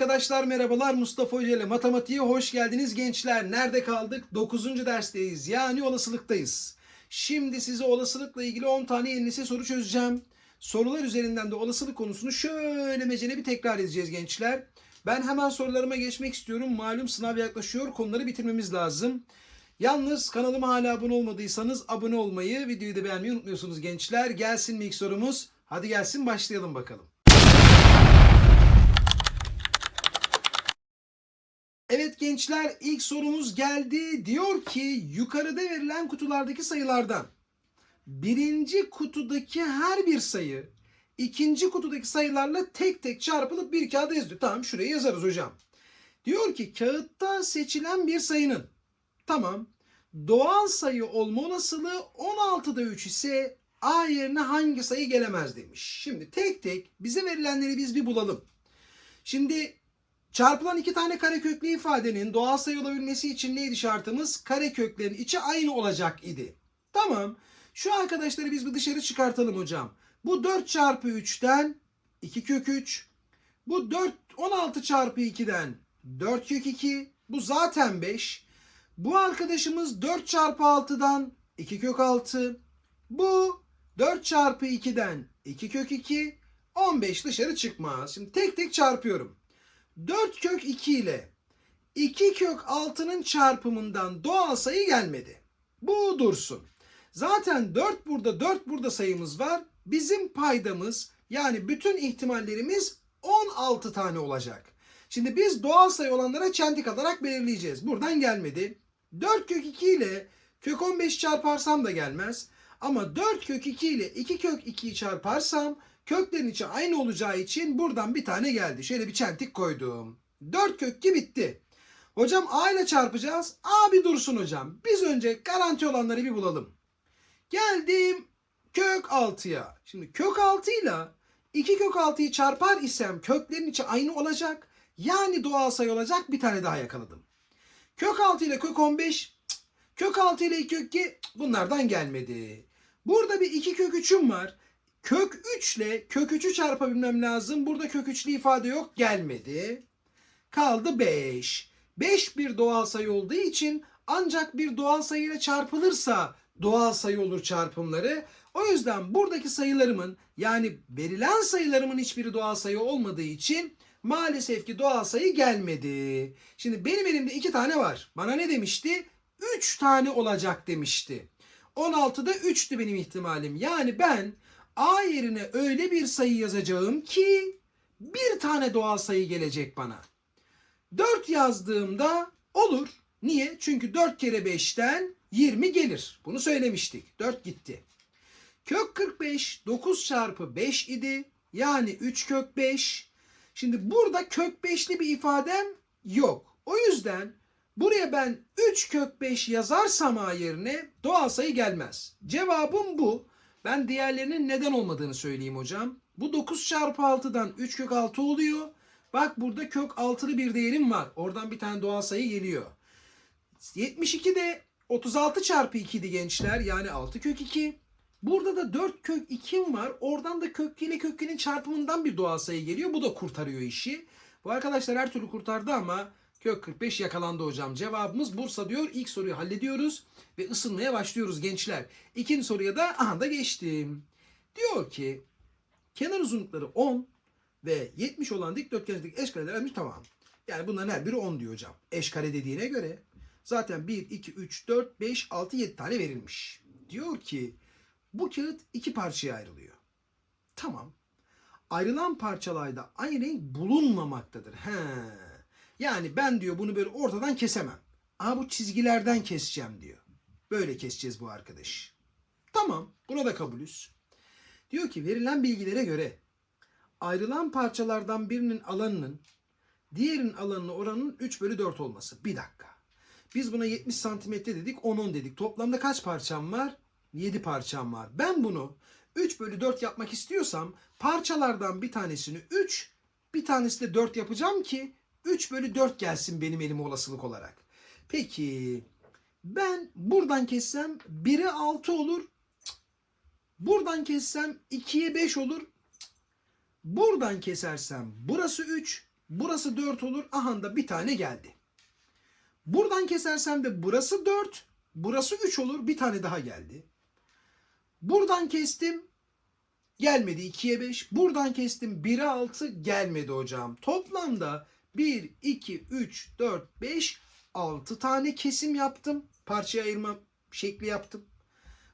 Arkadaşlar merhabalar Mustafa Hoca ile matematiğe hoş geldiniz gençler. Nerede kaldık? 9. dersteyiz yani olasılıktayız. Şimdi size olasılıkla ilgili 10 tane yeni nesil soru çözeceğim. Sorular üzerinden de olasılık konusunu şöyle mecene bir tekrar edeceğiz gençler. Ben hemen sorularıma geçmek istiyorum. Malum sınav yaklaşıyor. Konuları bitirmemiz lazım. Yalnız kanalıma hala abone olmadıysanız abone olmayı, videoyu da beğenmeyi unutmuyorsunuz gençler. Gelsin mi ilk sorumuz? Hadi gelsin başlayalım bakalım. Evet gençler ilk sorumuz geldi. Diyor ki yukarıda verilen kutulardaki sayılardan birinci kutudaki her bir sayı ikinci kutudaki sayılarla tek tek çarpılıp bir kağıda yazılıyor. Tamam şuraya yazarız hocam. Diyor ki kağıtta seçilen bir sayının tamam doğal sayı olma olasılığı 16'da 3 ise A yerine hangi sayı gelemez demiş. Şimdi tek tek bize verilenleri biz bir bulalım. Şimdi Çarpılan iki tane kareköklü ifadenin doğal sayı olabilmesi için neydi şartımız? Kareköklerin içi aynı olacak idi. Tamam. Şu arkadaşları biz bir dışarı çıkartalım hocam. Bu 4 çarpı 3'ten 2 kök 3. Bu 4 16 çarpı 2'den 4 kök 2. Bu zaten 5. Bu arkadaşımız 4 çarpı 6'dan 2 kök 6. Bu 4 çarpı 2'den 2 kök 2. 15 dışarı çıkmaz. Şimdi tek tek çarpıyorum. 4 kök 2 ile 2 kök 6'nın çarpımından doğal sayı gelmedi. Bu dursun. Zaten 4 burada 4 burada sayımız var. Bizim paydamız yani bütün ihtimallerimiz 16 tane olacak. Şimdi biz doğal sayı olanlara çentik alarak belirleyeceğiz. Buradan gelmedi. 4 kök 2 ile kök 15 çarparsam da gelmez. Ama 4 kök 2 ile 2 kök 2'yi çarparsam köklerin içi aynı olacağı için buradan bir tane geldi. Şöyle bir çentik koydum. 4 kök 2 bitti. Hocam A ile çarpacağız. A bir dursun hocam. Biz önce garanti olanları bir bulalım. Geldim kök 6'ya. Şimdi kök 6 ile 2 kök 6'yı çarpar isem köklerin içi aynı olacak. Yani doğal sayı olacak bir tane daha yakaladım. Kök 6 ile kök 15 cık, kök 6 ile 2 kök 2 cık, bunlardan gelmedi. Burada bir 2 kök 3'üm var. Kök 3 ile kök 3'ü çarpabilmem lazım. Burada kök 3'lü ifade yok. Gelmedi. Kaldı 5. 5 bir doğal sayı olduğu için ancak bir doğal sayıyla çarpılırsa doğal sayı olur çarpımları. O yüzden buradaki sayılarımın yani verilen sayılarımın hiçbiri doğal sayı olmadığı için maalesef ki doğal sayı gelmedi. Şimdi benim elimde 2 tane var. Bana ne demişti? 3 tane olacak demişti. 16'da 3'tü benim ihtimalim. Yani ben A yerine öyle bir sayı yazacağım ki bir tane doğal sayı gelecek bana. 4 yazdığımda olur. Niye? Çünkü 4 kere 5'ten 20 gelir. Bunu söylemiştik. 4 gitti. Kök 45 9 çarpı 5 idi. Yani 3 kök 5. Şimdi burada kök 5'li bir ifadem yok. O yüzden buraya ben 3 kök 5 yazarsam A yerine doğal sayı gelmez. Cevabım bu. Ben diğerlerinin neden olmadığını söyleyeyim hocam. Bu 9 çarpı 6'dan 3 kök 6 oluyor. Bak burada kök 6'lı bir değerim var. Oradan bir tane doğal sayı geliyor. 72 de 36 çarpı 2 idi gençler. Yani 6 kök 2. Burada da 4 kök 2'm var. Oradan da kök 2 ile kök 2'nin çarpımından bir doğal sayı geliyor. Bu da kurtarıyor işi. Bu arkadaşlar her türlü kurtardı ama kök 45 yakalandı hocam. Cevabımız Bursa diyor. İlk soruyu hallediyoruz ve ısınmaya başlıyoruz gençler. İkinci soruya da aha da geçtim. Diyor ki kenar uzunlukları 10 ve 70 olan dikdörtgendeki eşkareler vermiş tamam. Yani bunların her biri 10 diyor hocam. Eşkare dediğine göre zaten 1, 2, 3, 4, 5, 6, 7 tane verilmiş. Diyor ki bu kağıt iki parçaya ayrılıyor. Tamam. Ayrılan parçalarda aynı renk bulunmamaktadır. He. Yani ben diyor bunu böyle ortadan kesemem. Ama bu çizgilerden keseceğim diyor. Böyle keseceğiz bu arkadaş. Tamam. Buna da kabulüz. Diyor ki verilen bilgilere göre ayrılan parçalardan birinin alanının diğerinin alanına oranının 3 bölü 4 olması. Bir dakika. Biz buna 70 santimetre dedik 10-10 dedik. Toplamda kaç parçam var? 7 parçam var. Ben bunu 3 bölü 4 yapmak istiyorsam parçalardan bir tanesini 3 bir tanesi de 4 yapacağım ki 3 bölü 4 gelsin benim elime olasılık olarak. Peki ben buradan kessem 1'e 6 olur. Buradan kessem 2'ye 5 olur. Buradan kesersem burası 3, Burası 4 olur. Aha da bir tane geldi. Buradan kesersem de burası 4. Burası 3 olur. Bir tane daha geldi. Buradan kestim. Gelmedi 2'ye 5. Buradan kestim 1'e 6. Gelmedi hocam. Toplamda 1, 2, 3, 4, 5, 6 tane kesim yaptım. Parçaya ayırma şekli yaptım.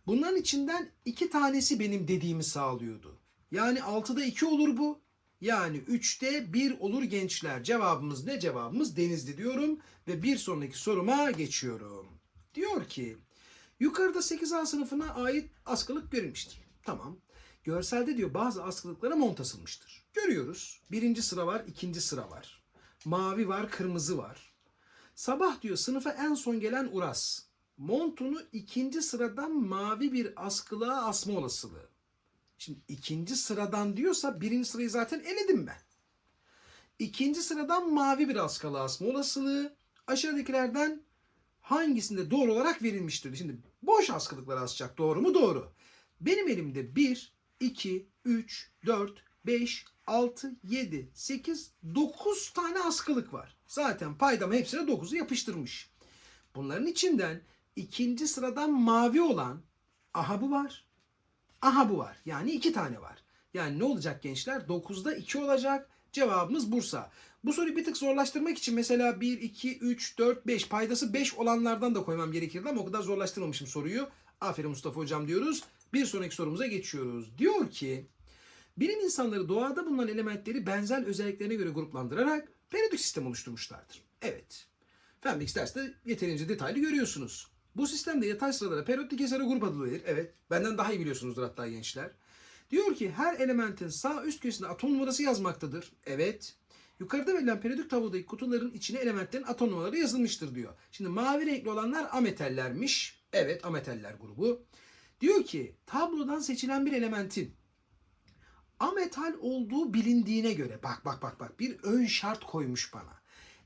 Bunların içinden 2 tanesi benim dediğimi sağlıyordu. Yani 6'da 2 olur bu. Yani 3'te 1 olur gençler. Cevabımız ne? Cevabımız Denizli diyorum. Ve bir sonraki soruma geçiyorum. Diyor ki yukarıda 8A sınıfına ait askılık verilmiştir. Tamam. Görselde diyor bazı askılıklara mont asılmıştır. Görüyoruz. Birinci sıra var, ikinci sıra var. Mavi var, kırmızı var. Sabah diyor sınıfa en son gelen Uras. Montunu ikinci sıradan mavi bir askılığa asma olasılığı. Şimdi ikinci sıradan diyorsa birinci sırayı zaten eledim ben. İkinci sıradan mavi bir askılığa asma olasılığı aşağıdakilerden hangisinde doğru olarak verilmiştir? Şimdi boş askılıkları asacak doğru mu? Doğru. Benim elimde 1, 2, 3, 4, 5, 6, 7, 8, 9 tane askılık var. Zaten paydama hepsine 9'u yapıştırmış. Bunların içinden ikinci sıradan mavi olan aha bu var. Aha bu var. Yani iki tane var. Yani ne olacak gençler? 9'da 2 olacak. Cevabımız Bursa. Bu soruyu bir tık zorlaştırmak için mesela 1, 2, 3, 4, 5 paydası 5 olanlardan da koymam gerekirdi ama o kadar zorlaştırmamışım soruyu. Aferin Mustafa Hocam diyoruz. Bir sonraki sorumuza geçiyoruz. Diyor ki bilim insanları doğada bulunan elementleri benzer özelliklerine göre gruplandırarak periyodik sistem oluşturmuşlardır. Evet. Fen bilgisi derste yeterince detaylı görüyorsunuz. Bu sistemde yatay sıralara periyodik esere grup adı. Evet. Benden daha iyi biliyorsunuzdur hatta gençler. Diyor ki her elementin sağ üst köşesinde atom numarası yazmaktadır. Evet. Yukarıda verilen periyodik tablodaki kutuların içine elementlerin atom numaraları yazılmıştır diyor. Şimdi mavi renkli olanlar ametallermiş. Evet ametaller grubu. Diyor ki tablodan seçilen bir elementin ametal olduğu bilindiğine göre bak bak bak bak bir ön şart koymuş bana.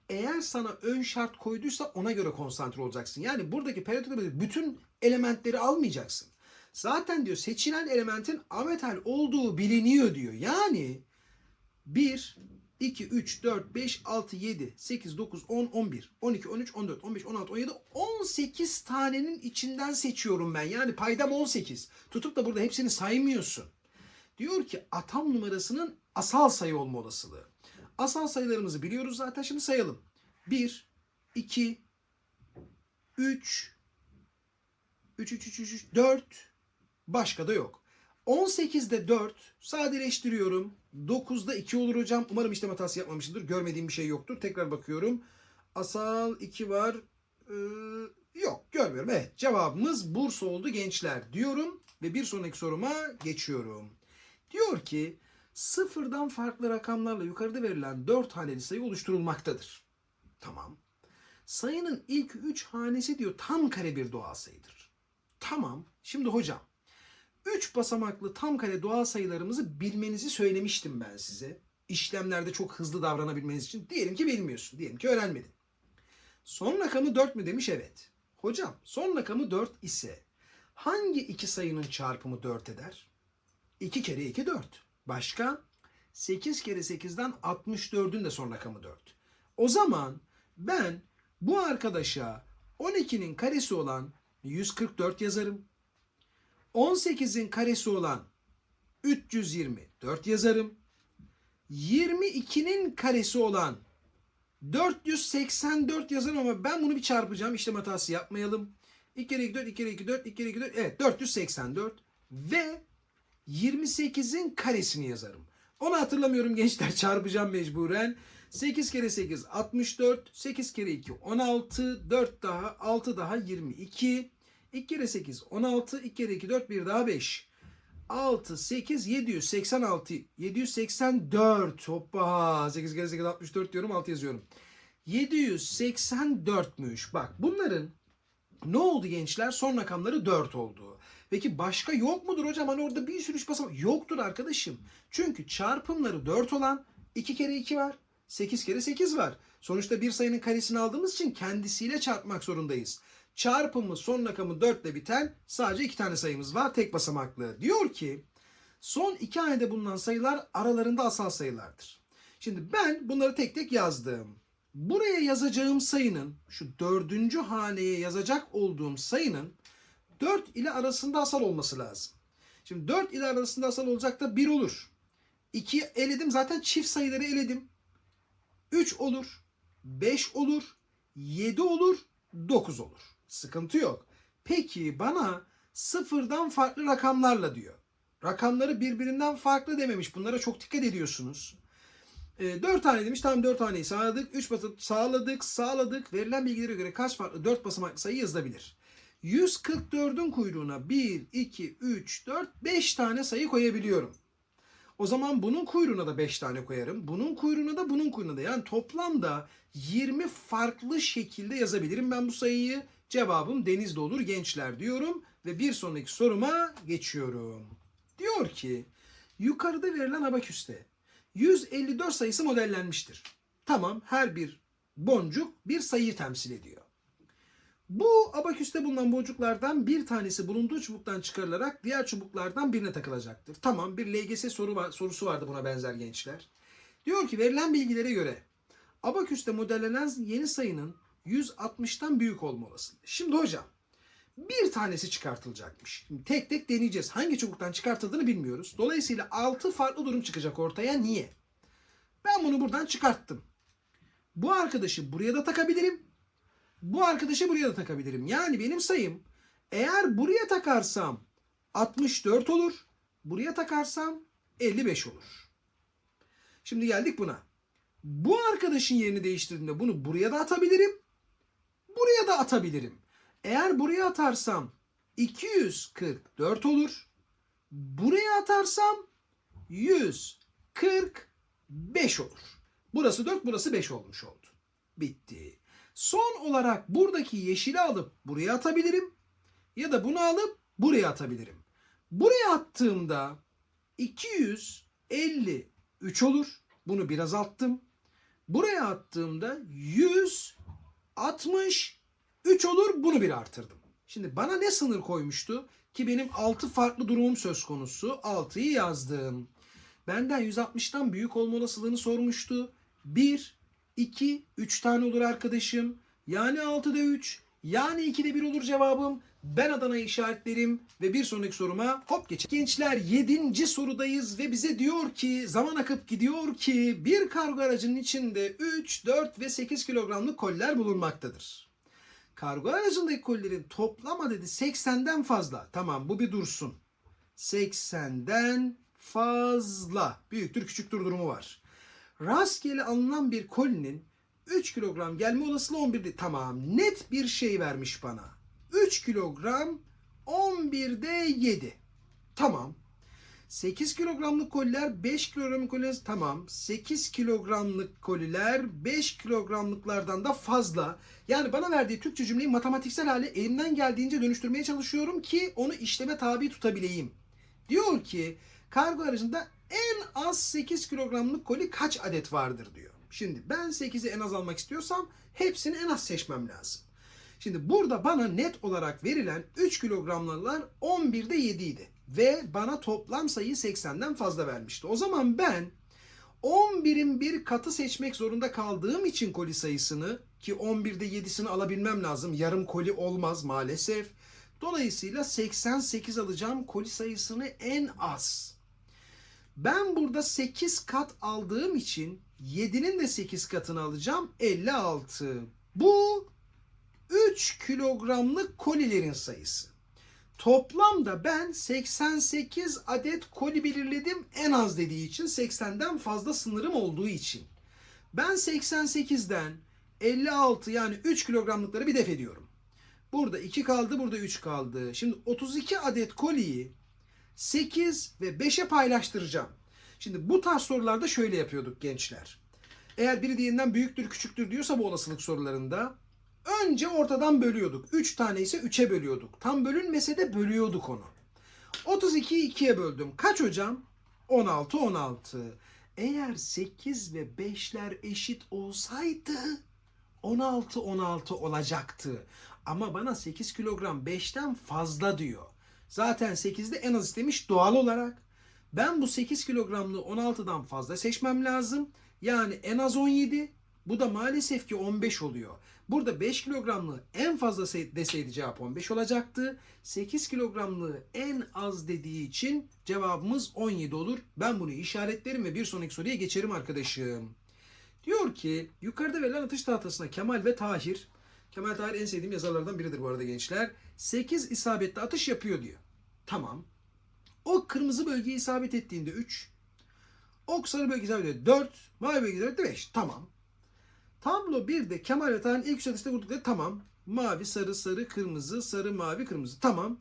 Eğer sana ön şart koyduysa ona göre konsantre olacaksın. Yani buradaki periyodik bütün elementleri almayacaksın. Zaten diyor seçilen elementin ametal olduğu biliniyor diyor. Yani 1, 2, 3, 4, 5, 6, 7, 8, 9, 10, 11, 12, 13, 14, 15, 16, 17, 18 tanenin içinden seçiyorum ben. Yani paydam 18. Tutup da burada hepsini saymıyorsun. Diyor ki atom numarasının asal sayı olma olasılığı. Asal sayılarımızı biliyoruz zaten şimdi sayalım. 1, 2, 3, 3, 3, 3, 3, 3, 4, başka da yok. 18'de 4 sadeleştiriyorum. 9'da 2 olur hocam. Umarım işlem hatası yapmamışımdır. Görmediğim bir şey yoktur. Tekrar bakıyorum. Asal 2 var. Ee, yok görmüyorum. Evet cevabımız Bursa oldu gençler diyorum. Ve bir sonraki soruma geçiyorum. Diyor ki sıfırdan farklı rakamlarla yukarıda verilen 4 haneli sayı oluşturulmaktadır. Tamam. Sayının ilk 3 hanesi diyor tam kare bir doğal sayıdır. Tamam. Şimdi hocam 3 basamaklı tam kare doğal sayılarımızı bilmenizi söylemiştim ben size. İşlemlerde çok hızlı davranabilmeniz için. Diyelim ki bilmiyorsun. Diyelim ki öğrenmedin. Son rakamı 4 mü demiş? Evet. Hocam son rakamı 4 ise hangi iki sayının çarpımı 4 eder? 2 kere 2 4. Başka? 8 kere 8'den 64'ün de son rakamı 4. O zaman ben bu arkadaşa 12'nin karesi olan 144 yazarım. 18'in karesi olan 324 yazarım. 22'nin karesi olan 484 yazarım ama ben bunu bir çarpacağım. İşlem hatası yapmayalım. 2 kere 2 4, 2 kere 2 4, 2 kere 2 4. Evet 484 ve 28'in karesini yazarım. Onu hatırlamıyorum gençler çarpacağım mecburen. 8 kere 8 64, 8 kere 2 16, 4 daha 6 daha 22. 2 kere 8 16, 2 kere 2 4 bir daha 5. 6 8 786 784 hoppa 8 kere 8 64 diyorum 6 yazıyorum. 784'müş. Bak bunların ne oldu gençler? Son rakamları 4 oldu. Peki başka yok mudur hocam? Hani orada bir sürü üç basamak yoktur arkadaşım. Çünkü çarpımları 4 olan 2 kere 2 var. 8 kere 8 var. Sonuçta bir sayının karesini aldığımız için kendisiyle çarpmak zorundayız. Çarpımı son rakamı 4 ile biten sadece iki tane sayımız var. Tek basamaklı. Diyor ki son iki hanede bulunan sayılar aralarında asal sayılardır. Şimdi ben bunları tek tek yazdım. Buraya yazacağım sayının, şu dördüncü haneye yazacak olduğum sayının 4 ile arasında asal olması lazım. Şimdi 4 ile arasında asal olacak da 1 olur. 2 eledim zaten çift sayıları eledim. 3 olur, 5 olur, 7 olur, 9 olur. Sıkıntı yok. Peki bana sıfırdan farklı rakamlarla diyor. Rakamları birbirinden farklı dememiş. Bunlara çok dikkat ediyorsunuz. E, 4 tane demiş. Tamam 4 taneyi sağladık. 3 basamak sağladık, sağladık. Verilen bilgilere göre kaç farklı 4 basamaklı sayı yazılabilir? 144'ün kuyruğuna 1, 2, 3, 4, 5 tane sayı koyabiliyorum. O zaman bunun kuyruğuna da 5 tane koyarım. Bunun kuyruğuna da bunun kuyruğuna da. Yani toplamda 20 farklı şekilde yazabilirim ben bu sayıyı. Cevabım denizde olur gençler diyorum. Ve bir sonraki soruma geçiyorum. Diyor ki yukarıda verilen abaküste 154 sayısı modellenmiştir. Tamam her bir boncuk bir sayıyı temsil ediyor. Bu abaküste bulunan boncuklardan bir tanesi bulunduğu çubuktan çıkarılarak diğer çubuklardan birine takılacaktır. Tamam bir LGS soru var, sorusu vardı buna benzer gençler. Diyor ki verilen bilgilere göre abaküste modellenen yeni sayının 160'tan büyük olma olasılığı. Şimdi hocam bir tanesi çıkartılacakmış. Şimdi tek tek deneyeceğiz. Hangi çubuktan çıkartıldığını bilmiyoruz. Dolayısıyla 6 farklı durum çıkacak ortaya. Niye? Ben bunu buradan çıkarttım. Bu arkadaşı buraya da takabilirim. Bu arkadaşı buraya da takabilirim. Yani benim sayım eğer buraya takarsam 64 olur. Buraya takarsam 55 olur. Şimdi geldik buna. Bu arkadaşın yerini değiştirdiğimde bunu buraya da atabilirim. Buraya da atabilirim. Eğer buraya atarsam 244 olur. Buraya atarsam 145 olur. Burası 4, burası 5 olmuş oldu. Bitti. Son olarak buradaki yeşili alıp buraya atabilirim. Ya da bunu alıp buraya atabilirim. Buraya attığımda 253 olur. Bunu biraz attım. Buraya attığımda 163 olur. Bunu bir artırdım. Şimdi bana ne sınır koymuştu? Ki benim 6 farklı durumum söz konusu. 6'yı yazdım. Benden 160'tan büyük olma olasılığını sormuştu. 1, 2, 3 tane olur arkadaşım. Yani 6'da 3. Yani 2'de 1 olur cevabım. Ben Adana'yı işaretlerim ve bir sonraki soruma hop geçelim. Gençler 7. sorudayız ve bize diyor ki zaman akıp gidiyor ki bir kargo aracının içinde 3, 4 ve 8 kilogramlık koliler bulunmaktadır. Kargo aracındaki kolilerin toplam adedi 80'den fazla. Tamam bu bir dursun. 80'den fazla. Büyüktür küçüktür durumu var. Rastgele alınan bir kolinin 3 kilogram gelme olasılığı 11 değil. Tamam net bir şey vermiş bana. 3 kilogram 11'de 7. Tamam. 8 kilogramlık koliler 5 kilogramlık koliler tamam. 8 kilogramlık koliler 5 kilogramlıklardan da fazla. Yani bana verdiği Türkçe cümleyi matematiksel hale elimden geldiğince dönüştürmeye çalışıyorum ki onu işleme tabi tutabileyim. Diyor ki kargo aracında en az 8 kilogramlık koli kaç adet vardır diyor. Şimdi ben 8'i en az almak istiyorsam hepsini en az seçmem lazım. Şimdi burada bana net olarak verilen 3 kilogramlılar 11'de 7 idi. Ve bana toplam sayı 80'den fazla vermişti. O zaman ben 11'in bir katı seçmek zorunda kaldığım için koli sayısını ki 11'de 7'sini alabilmem lazım. Yarım koli olmaz maalesef. Dolayısıyla 88 alacağım koli sayısını en az. Ben burada 8 kat aldığım için 7'nin de 8 katını alacağım 56. Bu 3 kilogramlık kolilerin sayısı. Toplamda ben 88 adet koli belirledim en az dediği için 80'den fazla sınırım olduğu için. Ben 88'den 56 yani 3 kilogramlıkları bir def ediyorum. Burada 2 kaldı, burada 3 kaldı. Şimdi 32 adet koliyi 8 ve 5'e paylaştıracağım. Şimdi bu tarz sorularda şöyle yapıyorduk gençler. Eğer biri diğerinden büyüktür, küçüktür diyorsa bu olasılık sorularında önce ortadan bölüyorduk. 3 tane ise 3'e bölüyorduk. Tam bölünmese de bölüyorduk onu. 32'yi 2'ye böldüm. Kaç hocam? 16, 16. Eğer 8 ve 5'ler eşit olsaydı 16, 16 olacaktı. Ama bana 8 kilogram 5'ten fazla diyor. Zaten 8'de en az istemiş doğal olarak. Ben bu 8 kilogramlığı 16'dan fazla seçmem lazım Yani en az 17. Bu da maalesef ki 15 oluyor. Burada 5 kilogramlığı en fazla se- deseydi cevap 15 olacaktı. 8 kilogramlığı en az dediği için cevabımız 17 olur. Ben bunu işaretlerim ve bir sonraki soruya geçerim arkadaşım. Diyor ki yukarıda verilen atış tahtasına Kemal ve Tahir Kemal Tahir en sevdiğim yazarlardan biridir bu arada gençler. 8 isabetli atış yapıyor diyor. Tamam. O kırmızı bölgeye isabet ettiğinde 3. Ok sarı bölgeye isabet ediyor 4. Mavi bölgeye isabet ediyor 5. Tamam. Tablo 1'de Kemal ve Tahir'in ilk üç atışta vurdukları tamam. Mavi, sarı, sarı, kırmızı, sarı, mavi, kırmızı. Tamam.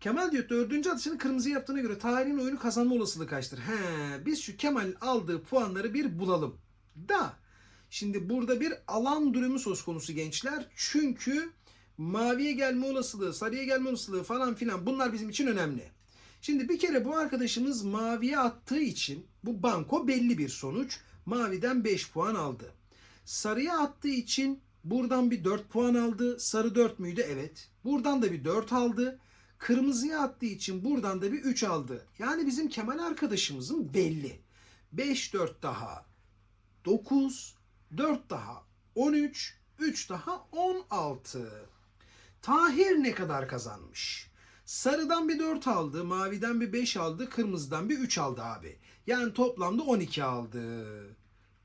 Kemal diyor dördüncü atışını kırmızı yaptığına göre Tahir'in oyunu kazanma olasılığı kaçtır? He, biz şu Kemal'in aldığı puanları bir bulalım. Da Şimdi burada bir alan durumu söz konusu gençler. Çünkü maviye gelme olasılığı, sarıya gelme olasılığı falan filan bunlar bizim için önemli. Şimdi bir kere bu arkadaşımız maviye attığı için bu banko belli bir sonuç. Maviden 5 puan aldı. Sarıya attığı için buradan bir 4 puan aldı. Sarı 4 müydü? Evet. Buradan da bir 4 aldı. Kırmızıya attığı için buradan da bir 3 aldı. Yani bizim Kemal arkadaşımızın belli. 5 4 daha 9 4 daha 13, 3 daha 16. Tahir ne kadar kazanmış? Sarıdan bir 4 aldı, maviden bir 5 aldı, kırmızıdan bir 3 aldı abi. Yani toplamda 12 aldı.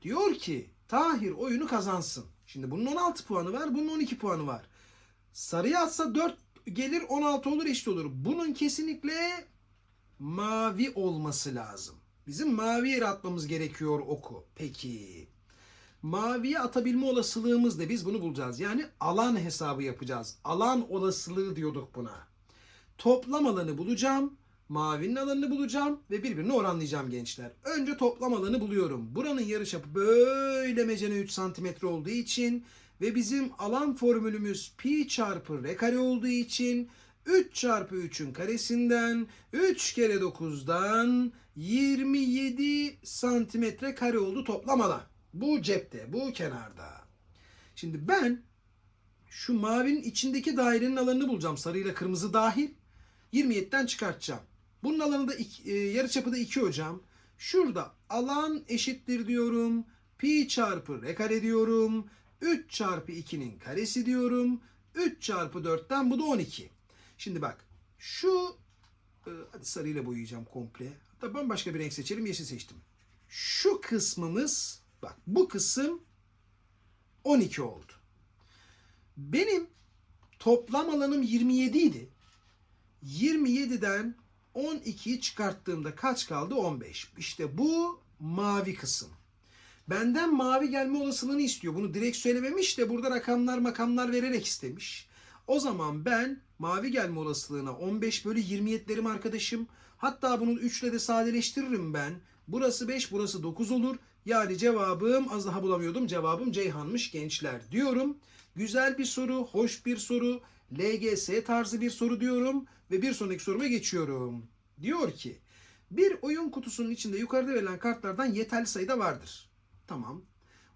Diyor ki Tahir oyunu kazansın. Şimdi bunun 16 puanı var, bunun 12 puanı var. Sarıya atsa 4 gelir 16 olur eşit olur. Bunun kesinlikle mavi olması lazım. Bizim mavi yere atmamız gerekiyor oku. Peki maviye atabilme olasılığımız da biz bunu bulacağız. Yani alan hesabı yapacağız. Alan olasılığı diyorduk buna. Toplam alanı bulacağım. Mavinin alanını bulacağım ve birbirini oranlayacağım gençler. Önce toplam alanı buluyorum. Buranın yarıçapı böyle mecene 3 santimetre olduğu için ve bizim alan formülümüz pi çarpı r kare olduğu için 3 çarpı 3'ün karesinden 3 kere 9'dan 27 santimetre kare oldu toplam alan. Bu cepte, bu kenarda. Şimdi ben şu mavinin içindeki dairenin alanını bulacağım. Sarıyla kırmızı dahil. 27'den çıkartacağım. Bunun alanı da iki, e, yarıçapı da 2 hocam. Şurada alan eşittir diyorum. Pi çarpı r kare diyorum. 3 çarpı 2'nin karesi diyorum. 3 çarpı 4'ten bu da 12. Şimdi bak şu e, hadi sarıyla boyayacağım komple. Hatta bambaşka bir renk seçelim. Yeşil seçtim. Şu kısmımız Bak bu kısım 12 oldu. Benim toplam alanım 27 idi. 27'den 12'yi çıkarttığımda kaç kaldı? 15. İşte bu mavi kısım. Benden mavi gelme olasılığını istiyor. Bunu direkt söylememiş de burada rakamlar makamlar vererek istemiş. O zaman ben mavi gelme olasılığına 15 bölü 27'lerim arkadaşım. Hatta bunu 3 ile de sadeleştiririm ben. Burası 5, burası 9 olur. Yani cevabım az daha bulamıyordum. Cevabım Ceyhan'mış gençler diyorum. Güzel bir soru, hoş bir soru, LGS tarzı bir soru diyorum ve bir sonraki soruma geçiyorum. Diyor ki bir oyun kutusunun içinde yukarıda verilen kartlardan yeterli sayıda vardır. Tamam.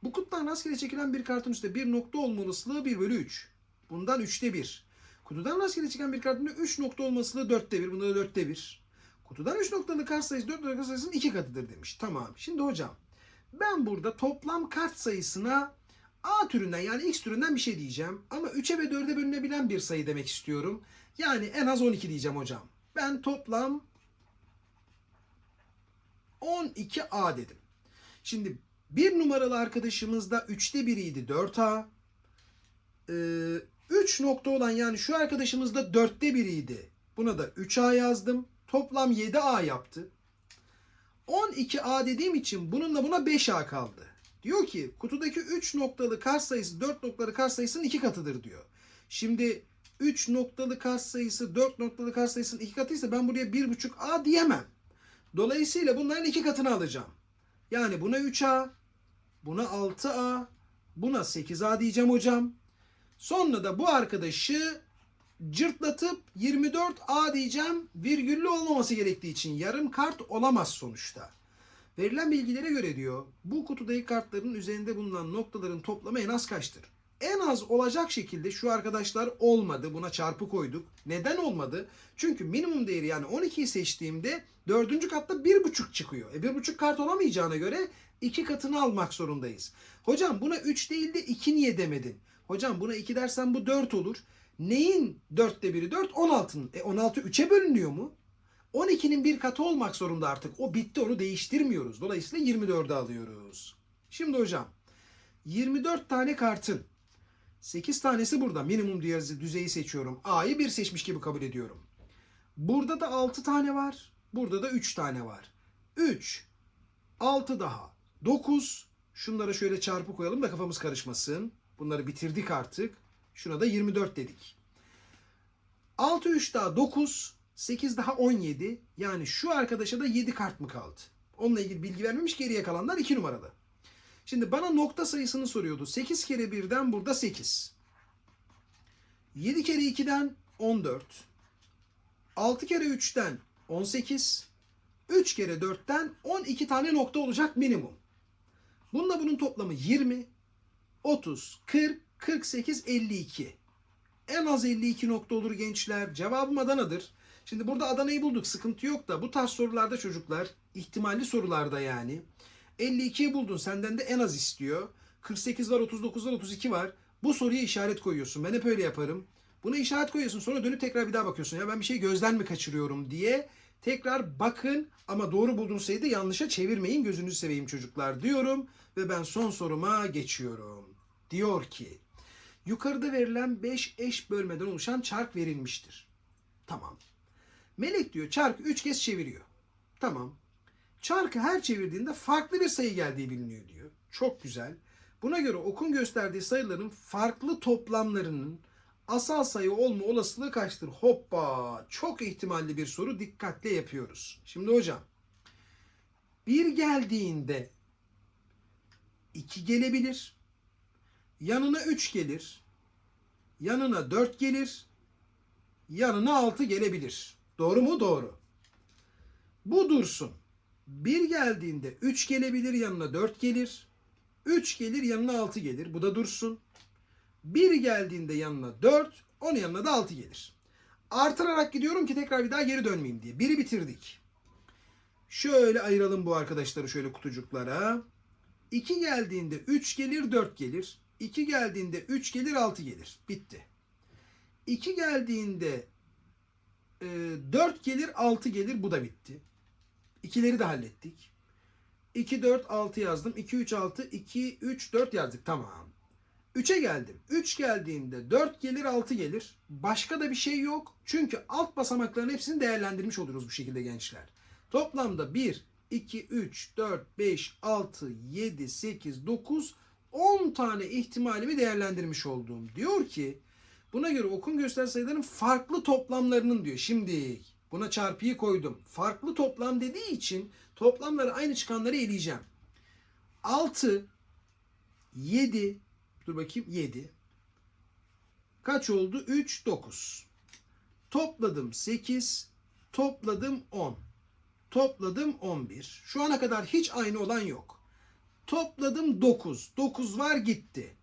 Bu kutudan rastgele çekilen bir kartın üstünde bir nokta olma olasılığı 1 bölü 3. Bundan 3'te 1. Kutudan rastgele çeken bir kartın 3 nokta olma olasılığı 4'te 1. Bunda da 4'te 1. Kutudan 3 noktalı kart sayısı 4 noktalı kart sayısının 2 katıdır demiş. Tamam. Şimdi hocam ben burada toplam kart sayısına A türünden yani X türünden bir şey diyeceğim. Ama 3'e ve 4'e bölünebilen bir sayı demek istiyorum. Yani en az 12 diyeceğim hocam. Ben toplam 12A dedim. Şimdi bir numaralı arkadaşımızda 3'te 1'iydi 4A. Ee, 3 nokta olan yani şu arkadaşımızda 4'te 1'iydi. Buna da 3A yazdım. Toplam 7A yaptı. 12A dediğim için bununla buna 5A kaldı. Diyor ki kutudaki 3 noktalı kart sayısı 4 noktalı kart sayısının 2 katıdır diyor. Şimdi 3 noktalı kart sayısı 4 noktalı kart sayısının 2 katıysa ben buraya 1.5A diyemem. Dolayısıyla bunların 2 katını alacağım. Yani buna 3A, buna 6A, buna 8A diyeceğim hocam. Sonra da bu arkadaşı cırtlatıp 24A diyeceğim virgüllü olmaması gerektiği için yarım kart olamaz sonuçta. Verilen bilgilere göre diyor bu kutudaki kartların üzerinde bulunan noktaların toplamı en az kaçtır? en az olacak şekilde şu arkadaşlar olmadı. Buna çarpı koyduk. Neden olmadı? Çünkü minimum değeri yani 12'yi seçtiğimde dördüncü katta 1,5 çıkıyor. E 1,5 kart olamayacağına göre iki katını almak zorundayız. Hocam buna 3 değil de 2 niye demedin? Hocam buna 2 dersen bu 4 olur. Neyin 4'te biri 4? 16'nın. E 16 3'e bölünüyor mu? 12'nin bir katı olmak zorunda artık. O bitti onu değiştirmiyoruz. Dolayısıyla 24'ü alıyoruz. Şimdi hocam 24 tane kartın 8 tanesi burada. Minimum düzeyi seçiyorum. A'yı 1 seçmiş gibi kabul ediyorum. Burada da 6 tane var. Burada da 3 tane var. 3, 6 daha. 9. Şunlara şöyle çarpı koyalım da kafamız karışmasın. Bunları bitirdik artık. Şuna da 24 dedik. 6, 3 daha 9. 8 daha 17. Yani şu arkadaşa da 7 kart mı kaldı? Onunla ilgili bilgi vermemiş. Geriye kalanlar 2 numaralı. Şimdi bana nokta sayısını soruyordu. 8 kere 1'den burada 8. 7 kere 2'den 14. 6 kere 3'ten 18. 3 kere 4'ten 12 tane nokta olacak minimum. Bununla bunun toplamı 20, 30, 40, 48, 52. En az 52 nokta olur gençler. Cevabım Adana'dır. Şimdi burada Adana'yı bulduk. Sıkıntı yok da bu tarz sorularda çocuklar, ihtimalli sorularda yani. 52'yi buldun. Senden de en az istiyor. 48 var, 39 var, 32 var. Bu soruya işaret koyuyorsun. Ben hep öyle yaparım. Buna işaret koyuyorsun. Sonra dönüp tekrar bir daha bakıyorsun. Ya ben bir şey gözden mi kaçırıyorum diye. Tekrar bakın ama doğru bulduğun sayıyı yanlışa çevirmeyin. Gözünüzü seveyim çocuklar diyorum. Ve ben son soruma geçiyorum. Diyor ki yukarıda verilen 5 eş bölmeden oluşan çark verilmiştir. Tamam. Melek diyor çarkı 3 kez çeviriyor. Tamam. Çarkı her çevirdiğinde farklı bir sayı geldiği biliniyor diyor. Çok güzel. Buna göre okun gösterdiği sayıların farklı toplamlarının asal sayı olma olasılığı kaçtır? Hoppa! Çok ihtimalli bir soru. Dikkatle yapıyoruz. Şimdi hocam. Bir geldiğinde 2 gelebilir. Yanına 3 gelir. Yanına 4 gelir. Yanına 6 gelebilir. Doğru mu? Doğru. Bu dursun. 1 geldiğinde 3 gelebilir yanına 4 gelir. 3 gelir yanına 6 gelir. Bu da dursun. 1 geldiğinde yanına 4, onun yanına da 6 gelir. Artırarak gidiyorum ki tekrar bir daha geri dönmeyeyim diye. Biri bitirdik. Şöyle ayıralım bu arkadaşları şöyle kutucuklara. 2 geldiğinde 3 gelir 4 gelir. 2 geldiğinde 3 gelir 6 gelir. Bitti. 2 geldiğinde e, 4 gelir 6 gelir. Bu da bitti. İkileri de hallettik. 2, 4, 6 yazdım. 2, 3, 6, 2, 3, 4 yazdık. Tamam. 3'e geldim. 3 geldiğinde 4 gelir 6 gelir. Başka da bir şey yok. Çünkü alt basamakların hepsini değerlendirmiş oluruz bu şekilde gençler. Toplamda 1, 2, 3, 4, 5, 6, 7, 8, 9, 10 tane ihtimalimi değerlendirmiş oldum. Diyor ki buna göre okun göster sayıların farklı toplamlarının diyor. Şimdi buna çarpıyı koydum. Farklı toplam dediği için toplamları aynı çıkanları eleyeceğim. 6, 7, dur bakayım 7. Kaç oldu? 3, 9. Topladım 8, topladım 10. Topladım 11. Şu ana kadar hiç aynı olan yok. Topladım 9. 9 var gitti.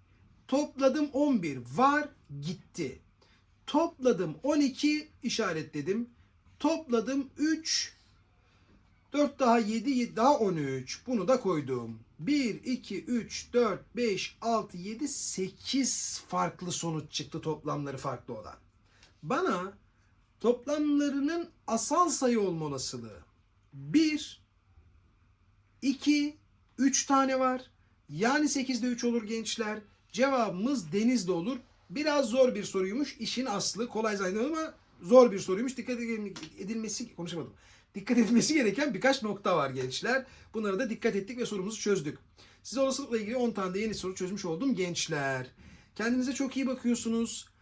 Topladım 11 var gitti. Topladım 12 işaretledim. Topladım 3 4 daha 7, 7 daha 13. Bunu da koydum. 1, 2, 3, 4, 5, 6, 7, 8 farklı sonuç çıktı toplamları farklı olan. Bana toplamlarının asal sayı olma olasılığı 1, 2, 3 tane var. Yani 8'de 3 olur gençler. Cevabımız denizde olur. Biraz zor bir soruymuş. İşin aslı kolay zannediyorum ama zor bir soruymuş. Dikkat edilmesi konuşamadım. Dikkat edilmesi gereken birkaç nokta var gençler. Bunlara da dikkat ettik ve sorumuzu çözdük. Size olasılıkla ilgili 10 tane de yeni soru çözmüş oldum gençler. Kendinize çok iyi bakıyorsunuz.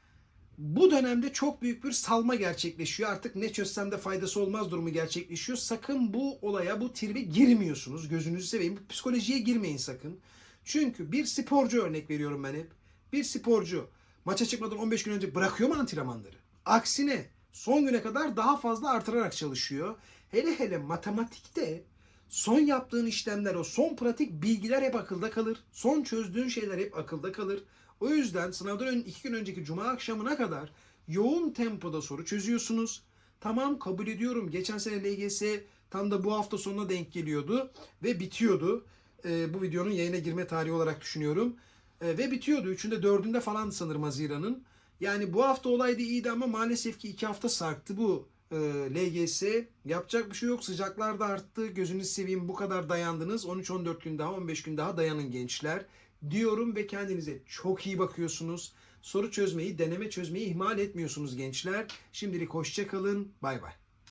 Bu dönemde çok büyük bir salma gerçekleşiyor. Artık ne çözsem de faydası olmaz durumu gerçekleşiyor. Sakın bu olaya, bu tribe girmiyorsunuz. Gözünüzü seveyim. Bu psikolojiye girmeyin sakın. Çünkü bir sporcu örnek veriyorum ben hep. Bir sporcu maça çıkmadan 15 gün önce bırakıyor mu antrenmanları? Aksine son güne kadar daha fazla artırarak çalışıyor. Hele hele matematikte Son yaptığın işlemler, o son pratik bilgiler hep akılda kalır. Son çözdüğün şeyler hep akılda kalır. O yüzden sınavdan ön, iki gün önceki cuma akşamına kadar yoğun tempoda soru çözüyorsunuz. Tamam kabul ediyorum. Geçen sene LGS tam da bu hafta sonuna denk geliyordu ve bitiyordu. Ee, bu videonun yayına girme tarihi olarak düşünüyorum. Ee, ve bitiyordu. Üçünde dördünde falan sanırım Haziran'ın. Yani bu hafta olaydı iyiydi ama maalesef ki iki hafta sarktı bu e, LGS. Yapacak bir şey yok. Sıcaklar da arttı. Gözünüzü seveyim bu kadar dayandınız. 13-14 gün daha 15 gün daha dayanın gençler. Diyorum ve kendinize çok iyi bakıyorsunuz. Soru çözmeyi, deneme çözmeyi ihmal etmiyorsunuz gençler. Şimdilik hoşça kalın. Bay bay.